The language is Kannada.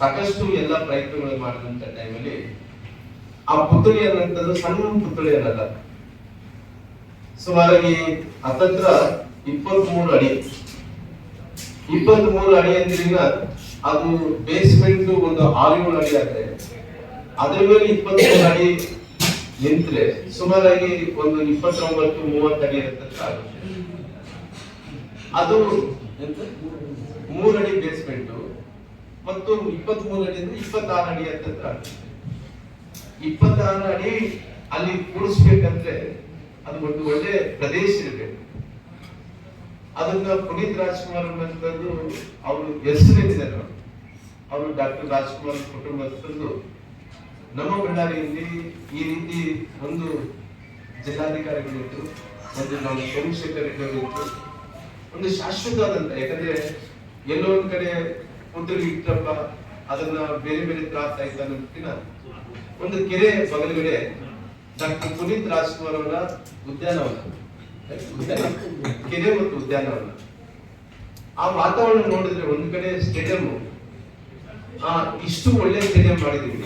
ಸಾಕಷ್ಟು ಎಲ್ಲ ಪ್ರಯತ್ನಗಳು ಮಾಡಿದಂತ ಟೈಮಲ್ಲಿ ಆ ಪುತ್ಳಿ ಅನ್ನಂಥದ್ದು ಸಣ್ಣ ಪುತ್ಳಿ ಅನ್ನಲ್ಲ ಸುಮಾರಾಗಿ ಹತ್ತತ್ರ ಇಪ್ಪತ್ಮೂರು ಅಡಿ. ಇಪ್ಪತ್ಮೂರು ಅಡಿ ಅಂದ್ರಿಂದ ಅದು ಬೇಸ್ಮೆಂಟ್ ಒಂದು ಆರು ಏಳು ಅಡಿ ಆದ್ರೆ. ಅದ್ರ ಮೇಲೆ ಇಪ್ಪತ್ಮೂರು ಅಡಿ ನಿಂತ್ರೆ ಸುಮಾರಾಗಿ ಒಂದು ಇಪ್ಪತ್ತೊಂಬತ್ತು ಮೂವತ್ತು ಅಡಿ ಅಂತ ಆಗುತ್ತೆ. ಅದು ಮೂರಡಿ ಅಡಿ ಬೇಸ್ಮೆಂಟ್ ಮತ್ತು ಇಪ್ಪತ್ಮೂರು ಮೂರರಿಂದ ಅಂದ್ರೆ ಇಪ್ಪತ್ತಾರು ಅಡಿ ಆಗುತ್ತೆ. ಇಪ್ಪತ್ತಾರು ಅಡಿ ಅಲ್ಲಿ ಕೂಡಿಸ್ಬೇಕಂದ್ರೆ ಅದು ಒಂದು ಒಳ್ಳೆ ಪ್ರದೇಶ ಇರಬೇಕು. ಅದನ್ನ ಪುನೀತ್ ರಾಜ್ಕುಮಾರ್ ಅನ್ನೋದು ಅವರು ಹೆಸರಿದ್ದಾರೆ ಅವರು ಡಾಕ್ಟರ್ ರಾಜ್ಕುಮಾರ್ ಕುಟುಂಬದ ನಮ್ಮ ಬಳ್ಳಾರಿಯಲ್ಲಿ ಈ ರೀತಿ ಒಂದು ಜಿಲ್ಲಾಧಿಕಾರಿಗಳಿತ್ತು ಒಂದು ನಾವು ಸೋಮಶೇಖರ್ ಒಂದು ಶಾಶ್ವತವಾದಂತ, ಯಾಕಂದ್ರೆ ಎಲ್ಲೋ ಒಂದ್ ಕಡೆ ಪುತ್ರಿಗೆ ಇಟ್ಟಪ್ಪ ಅದನ್ನ ಬೇರೆ ಬೇರೆ ತ್ರಾಸ ಆಯ್ತು ಅನ್ನೋದಕ್ಕಿಂತ ಒಂದು ಕೆರೆ ಬಗಲುಗಡೆ ಡಾಕ್ಟರ್ ಪುನೀತ್ ರಾಜ್ಕುಮಾರ್ ಅವರ ಉದ್ಯಾನವನ. ಉದ್ಯಾನ ಕೆರೆ ಮತ್ತು ಉದ್ಯಾನವನ. ಆ ವಾತಾವರಣ ನೋಡಿದ್ರೆ ಒಂದ್ ಕಡೆ ಸ್ಟೇಡಿಯಂ ಆ, ಇಷ್ಟು ಒಳ್ಳೆ ಸ್ಟೇಡಿಯಂ ಮಾಡಿದೀವಿ